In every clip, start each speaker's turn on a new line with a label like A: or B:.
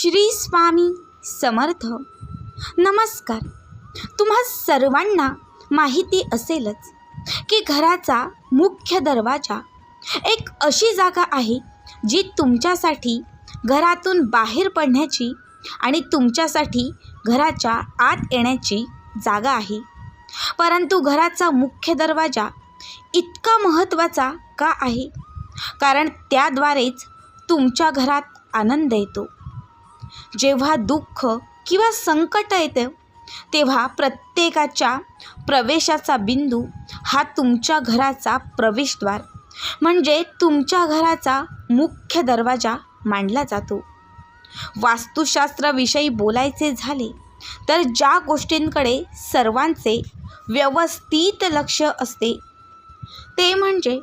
A: श्री स्वामी समर्थ. नमस्कार. तुम्हा सर्वांना माहिती असेलच की घराचा मुख्य दरवाजा एक अशी जागा आहे जी तुमच्यासाठी घरातून बाहेर पडण्याची आणि तुमच्यासाठी घराच्या आत येण्याची जागा आहे. परंतु घराचा मुख्य दरवाजा इतका महत्त्वाचा का आहे? कारण त्याद्वारेच तुमच्या घरात आनंद येतो. जेव्हा दुःख किंवा संकट येतं तेव्हा प्रत्येकाच्या प्रवेशाचा बिंदू हा तुमच्या घराचा प्रवेशद्वार. म्हणजे तुमच्या घराचा मुख्य दरवाजा मानला जातो. वास्तुशास्त्राविषयी बोलायचे झाले तर ज्या गोष्टींकडे सर्वांचे व्यवस्थित लक्ष असते ते म्हणजे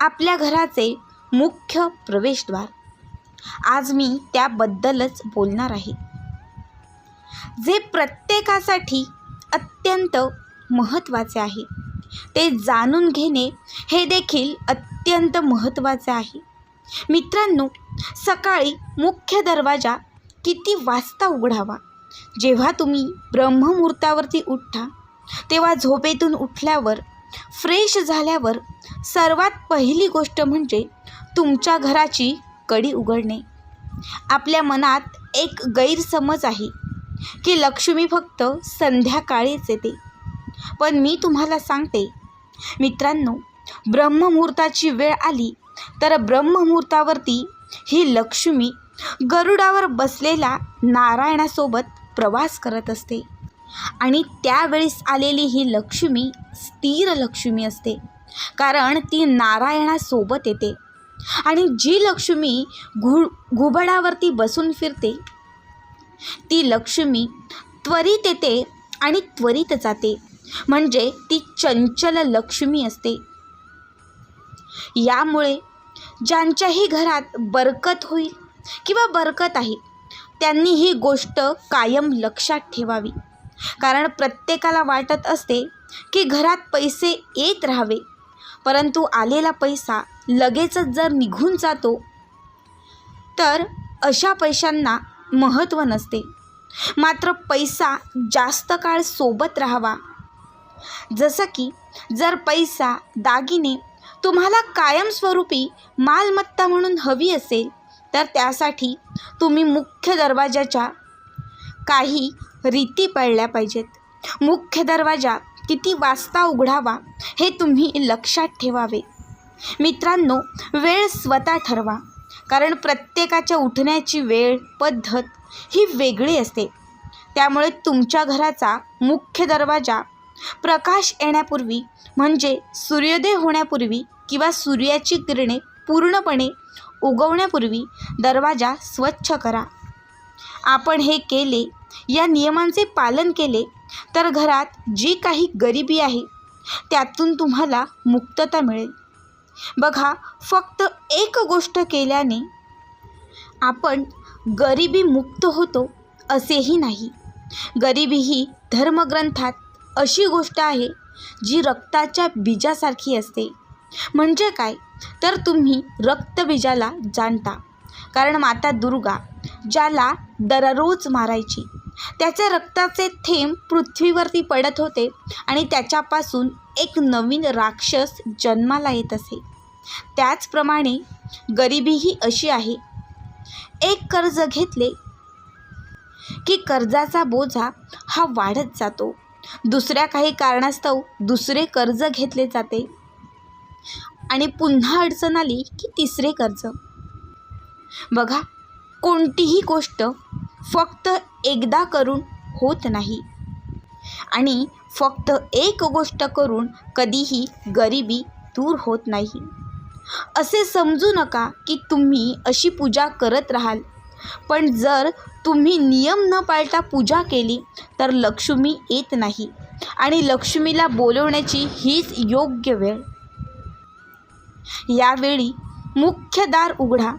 A: आपल्या घराचे मुख्य प्रवेशद्वार. आज मी त्याबद्दलच बोलणार आहे. जे प्रत्येकासाठी अत्यंत महत्त्वाचे आहे. ते जाणून घेणे हे देखील अत्यंत महत्त्वाचे आहे. मित्रांनो सकाळी मुख्य दरवाजा किती वाजता उघडावा? जेव्हा तुम्ही ब्रह्ममुहूर्तावरती उठता तेव्हा झोपेतून उठल्यावर फ्रेश झाल्यावर सर्वात पहिली गोष्ट म्हणजे तुमच्या घराची कडी उघडणे. आपल्या मनात एक गैरसमज आहे की लक्ष्मी फक्त संध्याकाळीच येते. पण मी तुम्हाला सांगते मित्रांनो ब्रह्ममुहूर्ताची वेळ आली तर ब्रह्ममुहूर्तावरती ही लक्ष्मी गरुडावर बसलेला नारायणासोबत प्रवास करत असते. आणि त्यावेळेस आलेली ही लक्ष्मी स्थिर लक्ष्मी असते. कारण ती नारायणासोबत येते. आणि जी लक्ष्मी घु घुबडावरती बसून फिरते ती लक्ष्मी त्वरित येते आणि त्वरित जाते. म्हणजे ती चंचल लक्ष्मी असते. यामुळे ज्यांच्याही घरात बरकत होईल किंवा बरकत आहे त्यांनी ही गोष्ट कायम लक्षात ठेवावी. कारण प्रत्येकाला वाटत असते की घरात पैसे येत राहावे परंतु आलेला पैसा लगेचच जर निघून जातो तर अशा पैशांना महत्त्व नसते. मात्र पैसा जास्त काळ सोबत राहावा. जसं की जर पैसा दागिने तुम्हाला कायमस्वरूपी मालमत्ता म्हणून हवी असेल तर त्यासाठी तुम्ही मुख्य दरवाजाच्या काही रीती पाळल्या पाहिजेत. मुख्य दरवाजा किती वाजता उघडावा हे तुम्ही लक्षात ठेवावे. मित्रांनो वेळ स्वतः ठरवा. कारण प्रत्येकाच्या उठण्याची वेळ पद्धत ही वेगळी असते. त्यामुळे तुमच्या घराचा मुख्य दरवाजा प्रकाश येण्यापूर्वी म्हणजे सूर्योदय होण्यापूर्वी किंवा सूर्याची किरणे पूर्णपणे उगवण्यापूर्वी दरवाजा स्वच्छ करा. आपण हे केले या नियमांचे पालन केले तर घरात जी काही गरिबी आहे त्यातून तुम्हाला मुक्तता मिळेल. बघा फक्त एक गोष्ट केल्याने आपण गरिबी मुक्त होतो असेही नाही. गरिबी ही धर्मग्रंथात अशी गोष्ट आहे जी रक्ताच्या बीजासारखी असते. म्हणजे काय? तर तुम्ही रक्तबीजाला जाणता. कारण माता दुर्गा ज्याला दररोज मारायची त्याच्या रक्ताचे थेंब पृथ्वीवरती पडत होते आणि त्याच्यापासून एक नवीन राक्षस जन्माला येत असे. त्याचप्रमाणे गरिबीही अशी आहे. एक कर्ज घेतले की कर्जाचा बोजा हा वाढत जातो. दुसऱ्या काही कारणास्तव दुसरे कर्ज घेतले जाते. आणि पुन्हा अडचण आली की तिसरे कर्ज. बघा कोणतीही गोष्ट फक्त एकदा करून होत नाही. आणि फक्त एक गोष्ट करून कधीही गरिबी दूर होत नाही. असे समजू नका की तुम्ही अशी पूजा करत राहाल. पण जर तुम्ही नियम न पाळता पूजा केली तर लक्ष्मी येत नाही आणि लक्ष्मीला बोलवण्याची हीच योग्य वेळ. यावेळी मुख्य दार उघडा.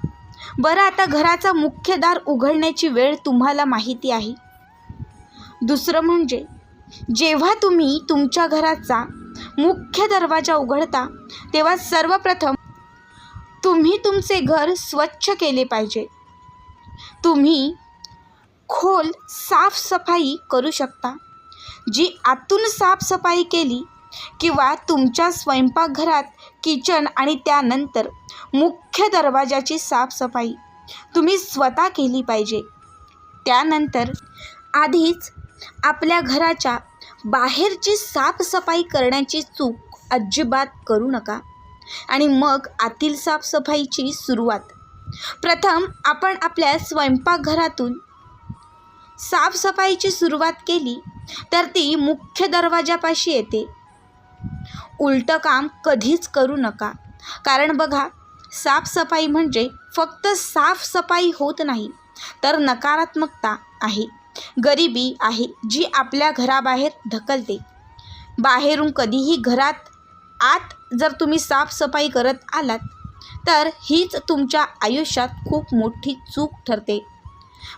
A: बरं आता घराचा मुख्य दार उघडण्याची वेळ तुम्हाला माहिती आहे. दुसरं म्हणजे जेव्हा तुम्ही तुमच्या घराचा मुख्य दरवाजा उघडता तेव्हा सर्वप्रथम तुम्ही तुमचे घर स्वच्छ केले पाहिजे. तुम्ही खोल साफसफाई करू शकता. जी आतून साफसफाई केली किंवा तुमच्या स्वयंपाकघरात किचन आणि त्यानंतर मुख्य दरवाजाची साफसफाई तुम्ही स्वतः केली पाहिजे. त्यानंतर आधीच आपल्या घराच्या बाहेरची साफसफाई करण्याची चूक अजिबात करू नका. आणि मग आतील साफसफाईची सुरुवात. प्रथम आपण आपल्या स्वयंपाकघरातून साफसफाईची सुरुवात केली तर ती मुख्य दरवाजापाशी येते. उलटं काम कधीच करू नका. कारण बघा साफसफाई म्हणजे फक्त साफसफाई होत नाही तर नकारात्मकता आहे. गरिबी आहे जी आपल्या घराबाहेर ढकलते. बाहेरून कधीही घरात आत जर तुम्ही साफसफाई करत आलात तर हीच तुमच्या आयुष्यात खूप मोठी चूक ठरते.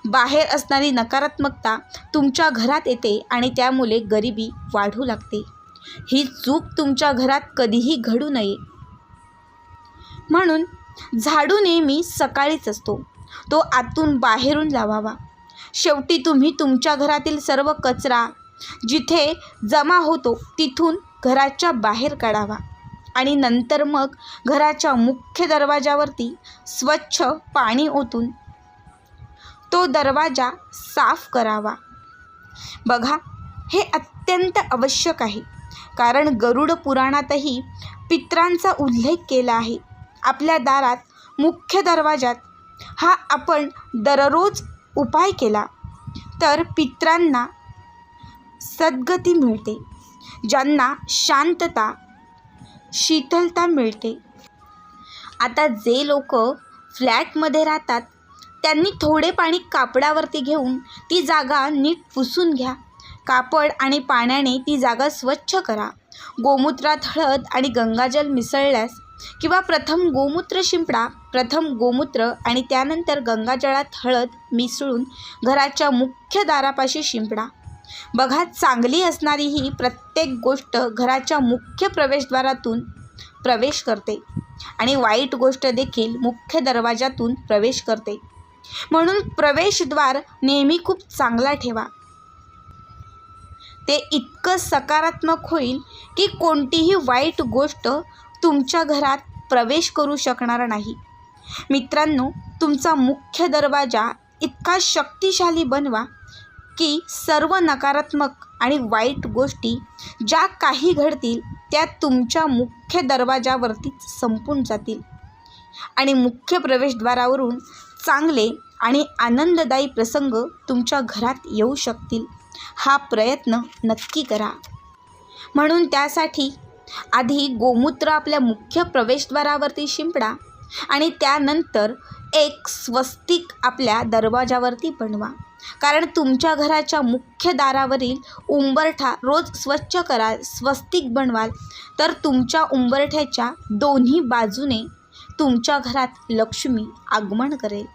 A: बाहेर असणारी नकारात्मकता तुमच्या घरात येते आणि त्यामुळे गरिबी वाढू लागते. ही चूक तुमच्या घरात कधीही घडू नये. म्हणून झाडू नेहमी सकाळीच असतो. तो आतून बाहेरून लावावा. शेवटी तुम्ही तुमच्या घरातील सर्व कचरा जिथे जमा होतो तिथून घराच्या बाहेर काढावा आणि नंतर मग घराच्या मुख्य दरवाजावरती स्वच्छ पाणी ओतून तो दरवाजा साफ करावा. बघा हे अत्यंत आवश्यक आहे. कारण गरुड पुराणातही पित्रांचा उल्लेख केला आहे. आपल्या दारात मुख्य दरवाजात हा आपण दररोज उपाय केला तर पित्रांना सद्गती मिळते ज्यांना शांतता शीतलता मिळते. आता जे लोक फ्लॅटमध्ये राहतात त्यांनी थोडे पाणी कापडावरती घेऊन ती जागा नीट पुसून घ्या. कापड आणि पाण्याने ती जागा स्वच्छ करा. गोमूत्रात हळद आणि गंगाजल मिसळल्यास किंवा प्रथम गोमूत्र शिंपडा प्रथम गोमूत्र आणि त्यानंतर गंगाजळात हळद मिसळून घराच्या मुख्य दारापाशी शिंपडा. बघा चांगली असणारी ही प्रत्येक गोष्ट घराच्या मुख्य प्रवेशद्वारातून प्रवेश करते आणि वाईट गोष्ट देखील मुख्य दरवाजातून प्रवेश करते. म्हणून प्रवेशद्वार नेहमी खूप चांगला ठेवा. ते इतकं सकारात्मक होईल की कोणतीही वाईट गोष्ट तुमच्या घरात प्रवेश करू शकणार नाही. मित्रांनो तुमचा मुख्य दरवाजा इतका शक्तिशाली बनवा की सर्व नकारात्मक आणि वाईट गोष्टी ज्या काही घडतील त्या तुमच्या मुख्य दरवाजावरतीच संपून जातील. आणि मुख्य प्रवेशद्वारावरून चांगले आणि आनंददायी प्रसंग तुमच्या घरात येऊ शकतील. हा प्रयत्न नक्की करा. म्हणून त्यासाठी आधी गोमूत्र आपल्या मुख्य प्रवेशद्वारावरती शिंपडा आणि त्यानंतर एक स्वस्तिक आपल्या दरवाजावरती बनवा. कारण तुमच्या घराच्या मुख्य दारावरील उंबरठा रोज स्वच्छ कराल स्वस्तिक बनवाल. तर तुमच्या उंबरठ्याच्या दोन्ही बाजूने तुमच्या घरात लक्ष्मी आगमन करेल.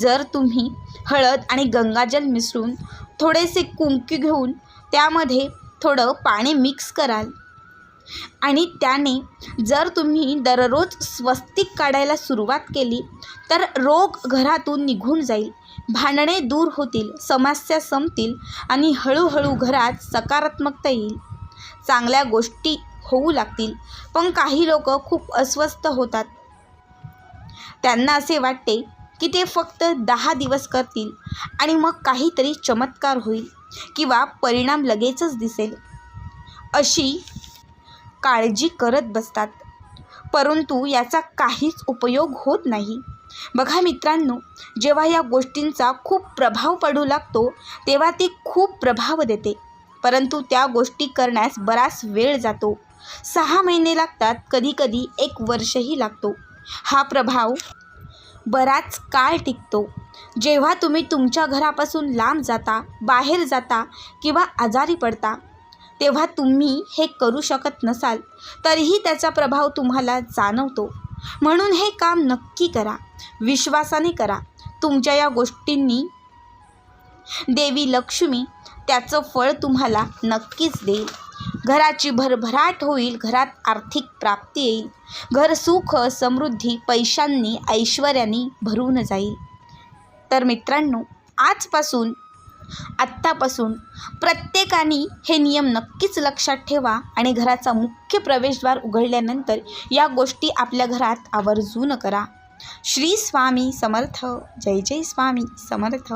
A: जर तुम्ही हळद आणि गंगाजल मिसळून थोडेसे कुंकू घेऊन त्यामध्ये थोडं पाणी मिक्स कराल. आणि त्याने जर तुम्ही दररोज स्वस्तिक काढायला सुरुवात केली तर रोग घरातून निघून जाईल. भांडणे दूर होतील समस्या संपतील आणि हळूहळू घरात सकारात्मकता येईल. चांगल्या गोष्टी होऊ लागतील पण काही लोक खूप अस्वस्थ होतात. त्यांना असे वाटते की ते फक्त दहा दिवस करतील आणि मग काहीतरी चमत्कार होईल किंवा परिणाम लगेचच दिसेल. अशी काळजी करत बसतात. परंतु याचा काहीच उपयोग होत नाही. बघा मित्रांनो जेव्हा या गोष्टींचा खूप प्रभाव पडू लागतो तेव्हा ती खूप प्रभाव देते. परंतु त्या गोष्टी करण्यास बराच वेळ जातो. सहा महिने लागतात कधीकधी एक वर्षही लागतो. हा प्रभाव बराच काळ टिकतो. जेव्हा तुम्ही तुमच्या घरापासून लांब जाता बाहेर जाता किंवा आजारी पडता तेव्हा तुम्ही हे करू शकत नसाल तरीही त्याचा प्रभाव तुम्हाला जाणवतो. म्हणून हे काम नक्की करा. विश्वासाने करा. तुमच्या या गोष्टींनी देवी लक्ष्मी त्याचं फळ तुम्हाला नक्कीच देईल. घराची भरभराट होईल घरात आर्थिक प्राप्ती येईल. घर सुख समृद्धी पैशांनी ऐश्वर्याने भरून जाईल. तर मित्रांनो आजपासून आत्तापासून प्रत्येकाने हे नियम नक्कीच लक्षात ठेवा आणि घराचा मुख्य प्रवेशद्वार उघडल्यानंतर या गोष्टी आपल्या घरात आवर्जून करा. श्री स्वामी समर्थ. जय जय स्वामी समर्थ.